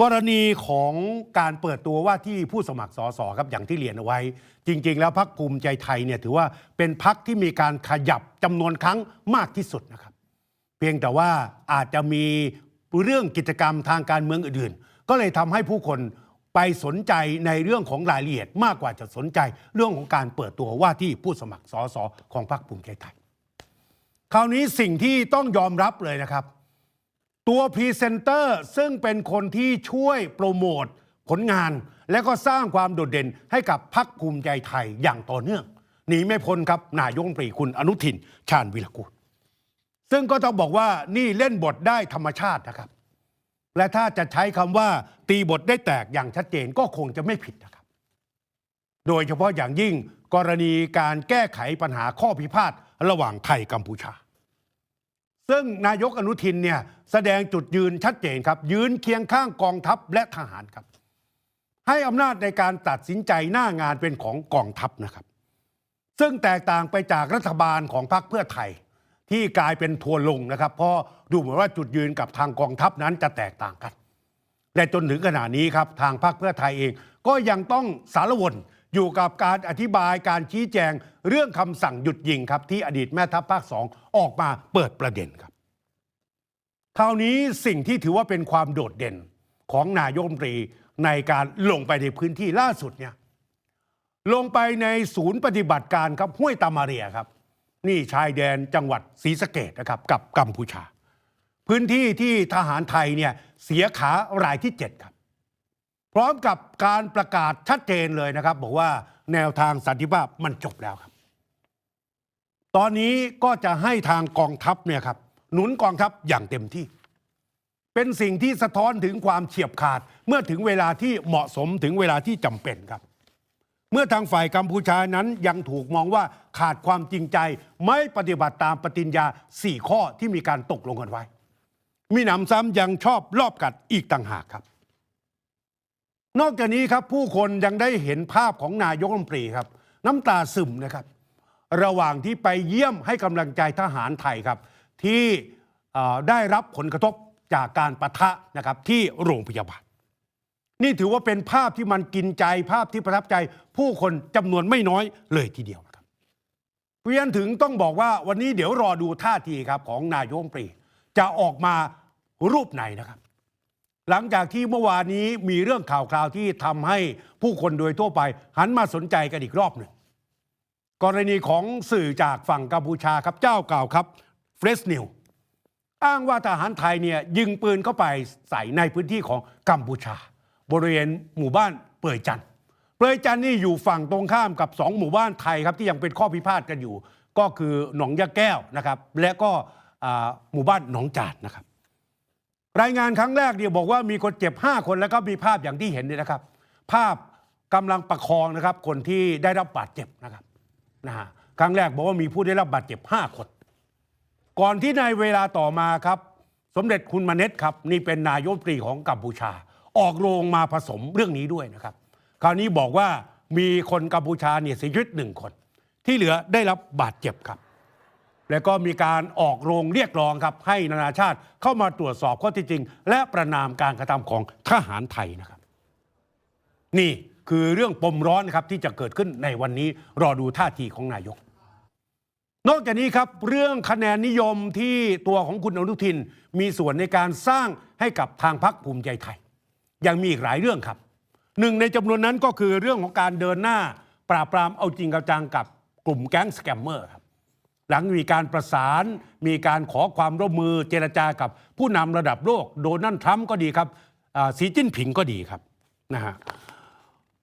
กรณีของการเปิดตัวว่าที่ผู้สมัครสสครับอย่างที่เรียนเอาไว้ จริง ๆ แล้วพักภูมิใจไทยเนี่ยถือว่าเป็นพักที่มีการขยับจำนวนครั้งมากที่สุดนะครับ เพียงแต่ว่าอาจจะมีเรื่องกิจกรรมทางการเมืองอื่นๆ ก็เลยทำให้ผู้คนไปสนใจในเรื่องของรายละเอียดมากกว่าจะสนใจเรื่องของการเปิดตัวว่าที่ผู้สมัครสสของพรรคภูมิใจไทย คราวนี้สิ่งที่ต้องยอมรับเลยนะครับ ตัวพรีเซนเตอร์ซึ่งเป็นคนที่ช่วยโปรโมทผลงาน และก็สร้างความโดดเด่นให้กับพรรคภูมิใจไทยอย่างต่อเนื่องหนีไม่พ้นครับนายกรัฐมนตรีคุณอนุทิน ชาญวิรกูลซึ่งก็ต้องบอกว่านี่เล่นบทได้ธรรมชาตินะครับ และถ้าจะใช้คำว่าตีบทได้แตกอย่างชัดเจนก็คงจะไม่ผิดนะครับ โดยเฉพาะอย่างยิ่งกรณีการแก้ไขปัญหาข้อพิพาทระหว่างไทยกัมพูชา ซึ่งนายกอนุทินเนี่ยแสดงจุดยืนชัดเจนครับ ยืนเคียงข้างกองทัพและทหารครับ ให้อำนาจในการตัดสินใจหน้างานเป็นของกองทัพนะครับ ซึ่งแตกต่างไปจากรัฐบาลของพรรคเพื่อไทย ที่กลายเป็นทัวลงนะครับ เพราะดูเหมือนว่าจุดยืนกับทางกองทัพนั้นจะแตกต่างกันและจนถึงขณะนี้ครับทางพรรคเพื่อไทยเองก็ยังต้องสารวน อยู่กับการอธิบายการชี้แจงเรื่องคำสั่งหยุดยิงครับ ที่อดีตแม่ทัพภาคสองออกมาเปิดประเด็นครับคราวนี้สิ่งที่ถือว่าเป็นความโดดเด่นของนายกรัฐมนตรีในการลงไปในพื้นที่ล่าสุดเนี่ยลงไปในศูนย์ปฏิบัติการครับห้วยตามาเรียครับ นี่ชายแดนจังหวัดศรีสะเกดนะครับกับกัมพูชา พื้นที่ที่ทหารไทยเนี่ยเสียขารายที่ 7 ครับ ร้อมกับการประกาศชัดเจนเลยนะครับ บอกว่าแนวทางสันติภาพมันจบแล้วครับ ตอนนี้ก็จะให้ทางกองทัพเนี่ยครับหนุนกองทัพอย่างเต็มที่ เป็นสิ่งที่สะท้อนถึงความเฉียบขาด เมื่อถึงเวลาที่เหมาะสมถึงเวลาที่จำเป็นครับ เมื่อทางฝ่ายกัมพูชานั้นยังถูกมองว่าขาดความจริงใจ ไม่ปฏิบัติตามปฏิญญา 4 ข้อที่มีการตกลงกันไว้ มีหนำซ้ำยังชอบรอบกัดอีกต่างหากครับ นอกจากนี้ครับผู้คนยังได้เห็นภาพของนายกรัฐมนตรีครับ น้ำตาซึมนะครับ ระหว่างที่ไปเยี่ยมให้กำลังใจทหารไทยครับ ที่ได้รับผลกระทบจากการประทะนะครับที่โรงพยาบาล นี่ถือว่าเป็นภาพที่มันกินใจภาพที่ประทับใจ ผู้คนจำนวนไม่น้อยเลยทีเดียวครับเพราะฉะนั้นถึงต้องบอกว่าวันนี้เดี๋ยวรอดูท่าทีครับของนายกรัฐมนตรีจะออกมารูปไหนนะครับ หลังจากที่เมื่อวานนี้มีเรื่องข่าวคราวที่ทำให้ผู้คนโดยทั่วไป หันมาสนใจกันอีกรอบหนึ่งกรณีของสื่อจากฝั่งกัมพูชาครับเจ้าเก่าครับเฟรสนิวอ้างว่าทหารไทยเนี่ยยิงปืนเข้าไปใส่ในพื้นที่ของกัมพูชา บริเวณหมู่บ้านเปื่อยจันทร์เปื่อยจันทร์นี่อยู่ฝั่งตรงข้ามกับสองหมู่บ้านไทยครับที่ยังเป็นข้อพิพาทกันอยู่ ก็คือหนองยะแก้วนะครับและก็อ่าหมู่บ้านหนองจาดนะครับ รายงานครั้งแรกเนี่ยบอกว่ามีคนเจ็บ 5 คนแล้วก็มีภาพอย่างที่เห็นนี่นะครับ ภาพกำลังประคองนะครับ คนที่ได้รับบาดเจ็บนะครับนะฮะครั้งแรกบอกว่ามีผู้ได้รับบาดเจ็บ 5 คน ก่อนที่ในเวลาต่อมาครับ สมเด็จคุณมาเน็ตครับ นี่เป็นนายกตรีของกัมพูชา ออกโรงมาผสมเรื่องนี้ด้วยนะครับ คราวนี้บอกว่ามีคนกัมพูชาเนี่ยเสียชีวิตหนึ่งคน ที่เหลือได้รับบาดเจ็บครับ แล้วก็มีการออกโรงเรียกร้องครับให้นานาชาติเข้ามาตรวจสอบข้อที่จริง และประนามการกระทำของทหารไทยนะครับ นี่คือเรื่องปมร้อนนะครับที่จะเกิดขึ้นในวันนี้รอดูท่าทีของนายก นอกจากนี้ครับเรื่องคะแนนนิยมที่ตัวของคุณอนุทิน มีส่วนในการสร้างให้กับทางพรรคภูมิใจไทย ยังมีอีกหลายเรื่องครับหนึ่งในจำนวนนั้นก็คือเรื่องของการเดินหน้า ปราบปรามเอาจริงเอาจังกับกลุ่มแก๊งสแกมเมอร์ครับ หลังมีการประสาน มีการขอความร่วมมือเจรจากับผู้นำระดับโลก โดนัลด์ทรัมป์ก็ดีครับสีจิ้นผิงก็ดีครับนะฮะ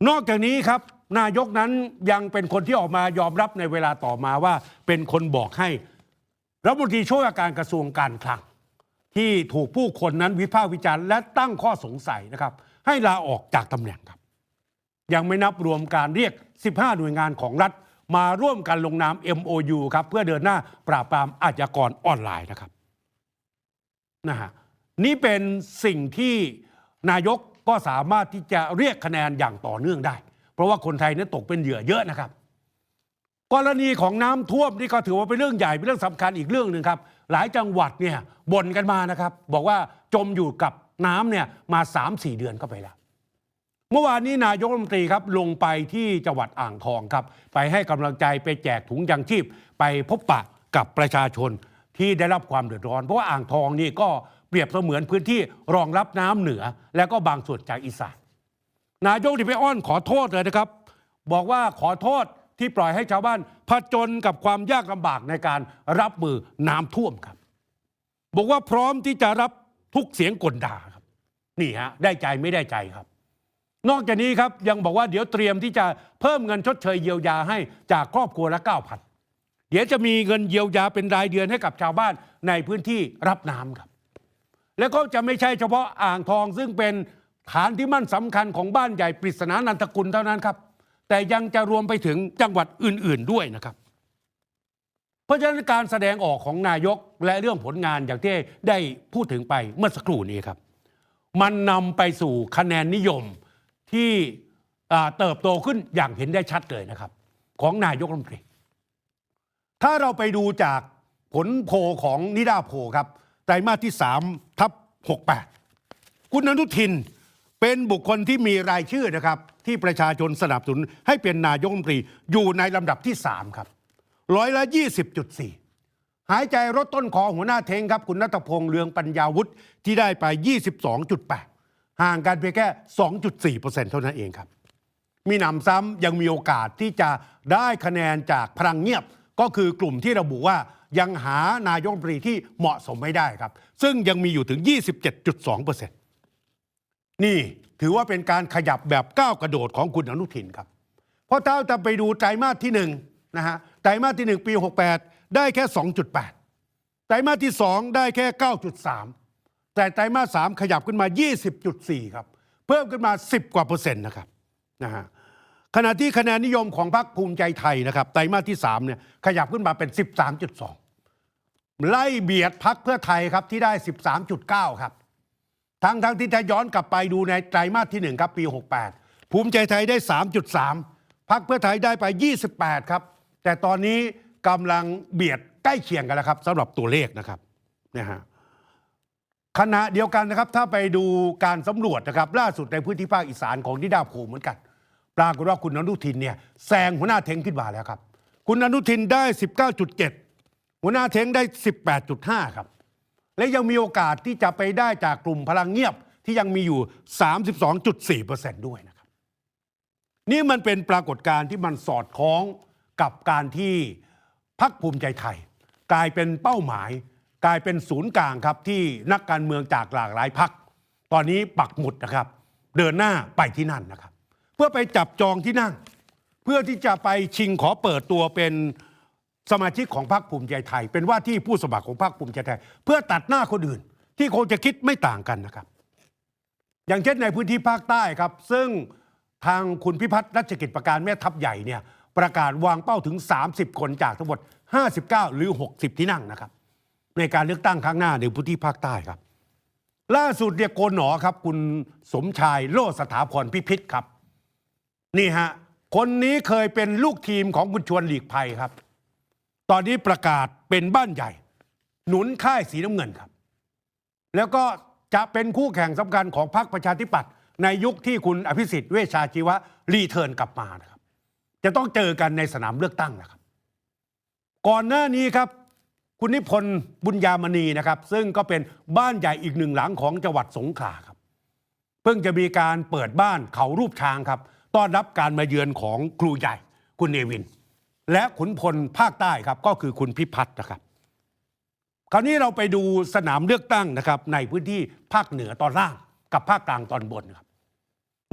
นอกจากนี้ครับนายกนั้นยังเป็นคนที่ออกมายอมรับในเวลาต่อมาว่า เป็นคนบอกให้รัฐมนตรีช่วยาการกระทรวงการคลังที่ถูกผู้คนนั้นวิพากษ์วิจารณ์และตั้งข้อสงสัยนะครับ ให้ลาออกจากตำแหน่งครับ ยังไม่นับรวมการเรียก 15 หน่วยงานของรัฐ มาร่วมกันลงนาม MOU ครับเพื่อเดินหน้าปราบปรามอาชญากรออนไลน์นะครับนะฮะนี่เป็นสิ่งที่นายกก็สามารถที่จะเรียกคะแนนอย่างต่อเนื่องได้ เพราะว่าคนไทยนั้นตกเป็นเหยื่อเยอะนะครับ กรณีของน้ำท่วมนี่ก็ถือว่าเป็นเรื่องใหญ่เป็นเรื่องสำคัญอีกเรื่องหนึ่งครับ หลายจังหวัดเนี่ยบ่นกันมานะครับ บอกว่าจมอยู่กับน้ำเนี่ยมา 3-4 เดือนก็ไปแล้ว มื่อวานนี้นายกรัฐมนตรีครับลงไปที่จังหวัดอ่างทองครับ ไปให้กำลังใจไปแจกถุงยังชีพ ไปพบปะกับประชาชนที่ได้รับความเดือดร้อน เพราะว่าอ่างทองนี่ก็เปรียบเสมือนพื้นที่รองรับน้ำเหนือ และก็บางส่วนจากอีสานนายกที่ไปอ้อนขอโทษเลยนะครับ บอกว่าขอโทษที่ปล่อยให้ชาวบ้านผจญกับความยากลำบากในการรับมือน้ำท่วมครับ บอกว่าพร้อมที่จะรับทุกเสียงกลด่าครับ นี่ฮะได้ใจไม่ได้ใจครับ นอกจากนี้ครับยังบอกว่าเดี๋ยวเตรียมที่จะเพิ่มเงินชดเชยเยียวยาให้จากครอบครัวละ9,000เดี๋ยวจะมีเงินเยียวยาเป็นรายเดือนให้กับชาวบ้านในพื้นที่รับน้ำครับ แล้วก็จะไม่ใช่เฉพาะอ่างทองซึ่งเป็นฐานที่มั่นสำคัญของบ้านใหญ่ปริศนานันทกุลเท่านั้นครับ แต่ยังจะรวมไปถึงจังหวัดอื่น ๆด้วยนะครับ เพราะฉะนั้นการแสดงออกของนายกและเรื่องผลงานอย่างที่ได้พูดถึงไปเมื่อสักครู่นี้ครับ มันนำไปสู่คะแนนนิยม ที่เติบโตขึ้นอย่างเห็นได้ชัดเลยนะครับ ของนายกรัฐมนตรี ถ้าเราไปดูจากผลโพลของนิดาโพลครับไตรมาสที่3ทับ68 คุณอนุทินเป็นบุคคลที่มีรายชื่อนะครับ ที่ประชาชนสนับสนุนให้เป็นนายกรัฐมนตรีอยู่ในลำดับที่ 3 ครับร้อยละ20.4 หายใจรถต้นคอหัวหน้าเทงครับ คุณนัทพงษ์เลืองปัญญาวุฒิที่ได้ไป 22.8 ห่างกันเพียงแค่ 2.4%เท่านั้นเองครับ มีหนำซ้ำยังมีโอกาสที่จะได้คะแนนจากพลังเงียบ ก็คือกลุ่มที่ระบุว่ายังหานายกรัฐมนตรีที่เหมาะสมไม่ได้ครับ ซึ่งยังมีอยู่ถึง 27.2%นี่ถือว่าเป็นการขยับแบบก้าวกระโดดของคุณอนุทินครับ เพราะถ้าจะไปดูไตรมาสที่หนึ่งนะฮะไตรมาสที่หนึ่งปี 68 ได้แค่ 2.8 ไตรมาสที่ 2 ได้แค่ 9.3 แต่ไตรมาส3ขยับขึ้นมา 20.4 ครับ เพิ่มขึ้นมา 10 กว่าเปอร์เซ็นต์นะครับนะฮะขณะที่คะแนนนิยมของพรรคภูมิใจไทยนะครับไตรมาสที่3เนี่ยขยับขึ้นมาเป็น 13.2 ไล่เบียดพรรคเพื่อไทยครับที่ได้ 13.9 ครับ ทั้งทั้งที่ถ้าย้อนกลับไปดูในไตรมาสที่1ครับปี 68 ภูมิใจไทยได้ 3.3พักเพื่อไทยได้ไป 28 ครับ แต่ตอนนี้กำลังเบียดใกล้เคียงกันแล้วครับสำหรับตัวเลขนะครับนะฮะ ขณะเดียวกันนะครับถ้าไปดูการสำรวจนะครับล่าสุดในพื้นที่ภาคอีสานของนิดาโพเหมือนกัน ปรากฏว่าคุณอนุทินเนี่ยแซงหัวหน้าเทงขึ้นมาแล้วครับ คุณอนุทินได้ 19.7 หัวหน้าเทงได้ 18.5 ครับ และยังมีโอกาสที่จะไปได้จากกลุ่มพลังเงียบที่ยังมีอยู่ 32.4%ด้วยนะครับ นี่มันเป็นปรากฏการณ์ที่มันสอดคล้องกับการที่พักภูมิใจไทย กลายเป็นเป้าหมาย กลายเป็นศูนย์กลางครับที่นักการเมืองจากหลากหลายพัก ตอนนี้ปักหมุดนะครับ เดินหน้าไปที่นั่นนะครับ เพื่อไปจับจองที่นั่ง เพื่อที่จะไปชิงขอเปิดตัวเป็นสมาชิกของพรรคภูมิใจไทย เป็นว่าที่ผู้สมัครของพรรคภูมิใจไทย เพื่อตัดหน้าคนอื่น ที่คงจะคิดไม่ต่างกันนะครับ อย่างเช่นในพื้นที่ภาคใต้ครับ ซึ่งทางคุณพิพัฒน์รัชกิจประการแม่ทัพใหญ่เนี่ยประกาศวางเป้าถึง 30 คนจากทั้งหมด 59 หรือ 60 ที่นั่งนะครับ ในการเลือกตั้งครั้งหน้าในพื้นที่ภาคใต้ครับ ล่าสุดเนี่ยโกนหนอครับ คุณสมชายโลสถาพรพิพิธครับ นี่ฮะคนนี้เคยเป็นลูกทีมของคุณชวนหลีกภัยครับ ตอนนี้ประกาศเป็นบ้านใหญ่ หนุนค่ายสีน้ำเงินครับ แล้วก็จะเป็นคู่แข่งสำคัญของพรรคประชาธิปัตย์ในยุคที่คุณอภิสิทธิ์เวชชาชีวะรีเทิร์นกลับมานะครับ จะต้องเจอกันในสนามเลือกตั้งนะครับ ก่อนหน้านี้ครับ คุณนิพนธ์บุญญามณีนะครับ ซึ่งก็เป็นบ้านใหญ่อีกหนึ่งหลังของจังหวัดสงขลาครับ เพิ่งจะมีการเปิดบ้านเขารูปช้างครับ ต้อนรับการมาเยือนของครูใหญ่ คุณเนวิน และขุนพลภาคใต้ครับ ก็คือคุณพิพัฒน์นะครับ คราวนี้เราไปดูสนามเลือกตั้งนะครับ ในพื้นที่ภาคเหนือตอนล่าง กับภาคกลางตอนบนครับ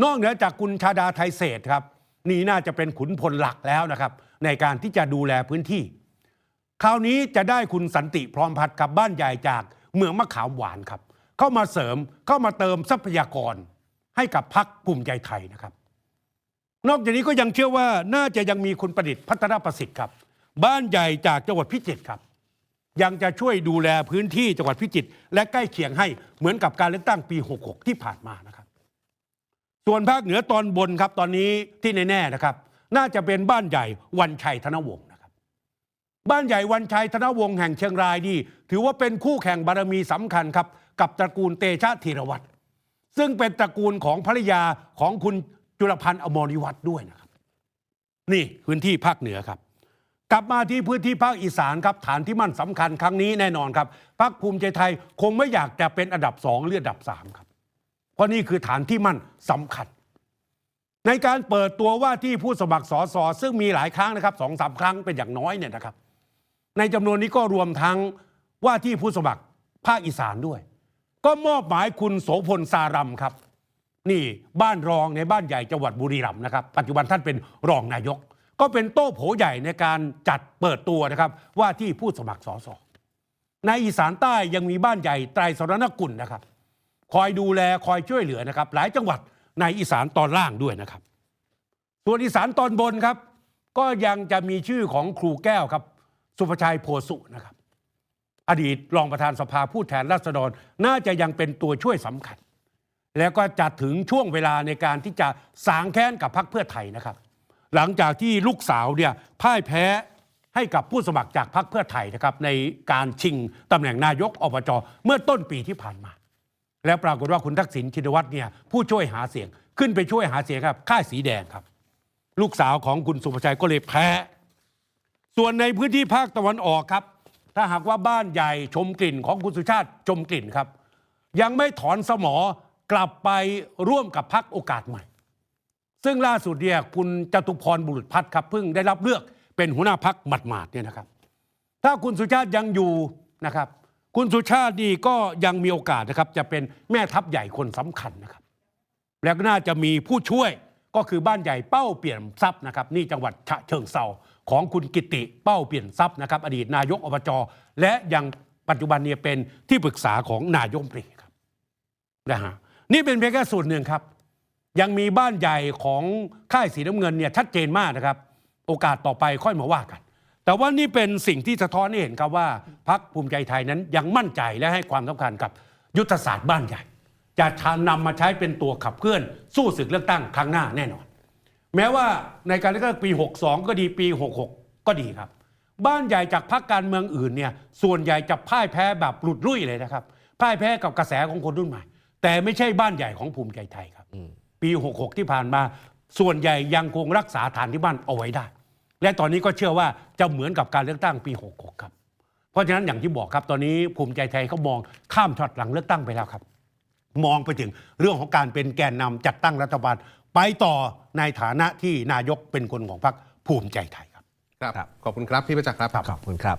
นอกเหนือจากคุณชาดาไทยเศรษฐ์ครับ นี่น่าจะเป็นขุนพลหลักแล้วนะครับ ในการที่จะดูแลพื้นที่ คราวนี้จะได้คุณสันติพร้อมพัฒน์ครับบ้านใหญ่จากเมืองมะขามหวานครับ เข้ามาเสริมเข้ามาเติมทรัพยากร ให้กับพักภูมิใจไทยนะครับ นอกจากนี้ก็ยังเชื่อว่าน่าจะยังมีคุณประดิษฐ์พัฒนประสิทธิ์ครับ บ้านใหญ่จากจังหวัดพิจิตรครับ ยังจะช่วยดูแลพื้นที่จังหวัดพิจิตรและใกล้เคียงให้เหมือนกับการเลือกตั้งปี 66 ที่ผ่านมานะครับ ส่วนภาคเหนือตอนบนครับตอนนี้ที่แน่ๆนะครับ น่าจะเป็นบ้านใหญ่วันชัยธนวงศ์น บ้านใหญ่วันชัยธนวงศ์แห่งเชียงรายนี่ถือว่าเป็นคู่แข่งบารมีสำคัญครับ กับตระกูลเตชะธีรวัตรซึ่งเป็นตระกูลของภรรยาของคุณจุลพันธ์อมริวัฒน์ด้วยนะครับ นี่พื้นที่ภาคเหนือครับ กลับมาที่พื้นที่ภาคอีสานครับ ฐานที่มั่นสำคัญครั้งนี้แน่นอนครับพรรคภูมิใจไทยคงไม่อยากจะเป็นอันดับสองหรืออันดับสามครับ เพราะนี่คือฐานที่มั่นสำคัญในการเปิดตัวว่าที่ผู้สมัครสอสอซึ่งมีหลายครั้งนะครับสองสามครั้งเป็นอย่างน้อยเนี่ยนะครับ ในจำนวนนี้ก็รวมทั้งว่าที่ผู้สมัครภาคอีสานด้วย ก็มอบหมายคุณโสพลสารัมครับ นี่บ้านรองในบ้านใหญ่จังหวัดบุรีรัมย์นะครับ ปัจจุบันท่านเป็นรองนายก ก็เป็นโต้โผใหญ่ในการจัดเปิดตัวนะครับ ว่าที่ผู้สมัครสสในอีสานใต้ยังมีบ้านใหญ่ไตรสรณกุลนะครับ คอยดูแลคอยช่วยเหลือนะครับ หลายจังหวัดในอีสานตอนล่างด้วยนะครับ ส่วนอีสานตอนบนครับ ก็ยังจะมีชื่อของครูแก้วครับ สุภชัยโพสุนะครับ อดีตรองประธานสภาผู้แทนราษฎร น่าจะยังเป็นตัวช่วยสำคัญ แล้วก็จะถึงช่วงเวลาในการที่จะสางแค้นกับพรรคเพื่อไทยนะครับ หลังจากที่ลูกสาวเนี่ยพ่ายแพ้ให้กับผู้สมัครจากพรรคเพื่อไทยนะครับในการชิงตำแหน่งนายกอบจเมื่อต้นปีที่ผ่านมา แล้วปรากฏว่าคุณทักษิณชินวัตรเนี่ยผู้ช่วยหาเสียงขึ้นไปช่วยหาเสียงครับค่ายสีแดงครับ ลูกสาวของคุณสุภชัยก็เลยแพ้ ส่วนในพื้นที่ภาคตะวันออกครับ ถ้าหากว่าบ้านใหญ่ชมกลิ่นของคุณสุชาติชมกลิ่นครับ ยังไม่ถอนสมอกลับไปร่วมกับพักโอกาสใหม่ ซึ่งล่าสุดเนี่ยคุณจตุพรบุรุษพัฒน์ครับเพิ่งได้รับเลือกเป็นหัวหน้าพักหมาดๆเนี่ยนะครับ ถ้าคุณสุชาติยังอยู่นะครับ คุณสุชาตินี่ก็ยังมีโอกาสนะครับ จะเป็นแม่ทัพใหญ่คนสำคัญนะครับ แล้วก็น่าจะมีผู้ช่วยก็คือบ้านใหญ่เป้าเปลี่ยนทรัพย์นะครับ นี่จังหวัดฉะเชิงเซา ของคุณกิติเป้าเปลี่ยนทรัพย์นะครับอดีตนายกอบจและยังปัจจุบันเนี่ยเป็นที่ปรึกษาของนายกรัฐมนตรีครับนะฮะนี่เป็นเพียงแค่ส่วนหนึ่งครับ ยังมีบ้านใหญ่ของค่ายสีน้ำเงินเนี่ยชัดเจนมากนะครับ โอกาสต่อไปค่อยมาว่ากัน แต่ว่านี่เป็นสิ่งที่สะท้อนให้เห็นครับว่าพักภูมิใจไทยนั้นยังมั่นใจและให้ความสำคัญกับยุทธศาสตร์บ้านใหญ่จะทานำมาใช้เป็นตัวขับเคลื่อนสู้ศึกเลือกตั้งครั้งหน้าแน่นอน แม้ว่าในการเลือกตั้งปี 62 ก็ดีปี 66 ก็ดีครับ บ้านใหญ่จากพรรคการเมืองอื่นเนี่ยส่วนใหญ่จะพ่ายแพ้แบบหลุดลุ่ยเลยนะครับพ่ายแพ้กับกระแสของคนรุ่นใหม่ แต่ไม่ใช่บ้านใหญ่ของภูมิใจไทยครับ ปี 66 ที่ผ่านมา ส่วนใหญ่ยังคงรักษาฐานที่บ้านเอาไว้ได้ และตอนนี้ก็เชื่อว่าจะเหมือนกับการเลือกตั้งปี 66 ครับ เพราะฉะนั้นอย่างที่บอกครับตอนนี้ภูมิใจไทยเขามองข้ามช็อตหลังเลือกตั้งไปแล้วครับ มองไปถึงเรื่องของการเป็นแกนนำจัดตั้งรัฐบาล ไปต่อในฐานะที่นายกเป็นคนของพรรคภูมิใจไทยครับ ครับ ขอบคุณครับ พี่ประจักษ์ครับ ขอบคุณครับ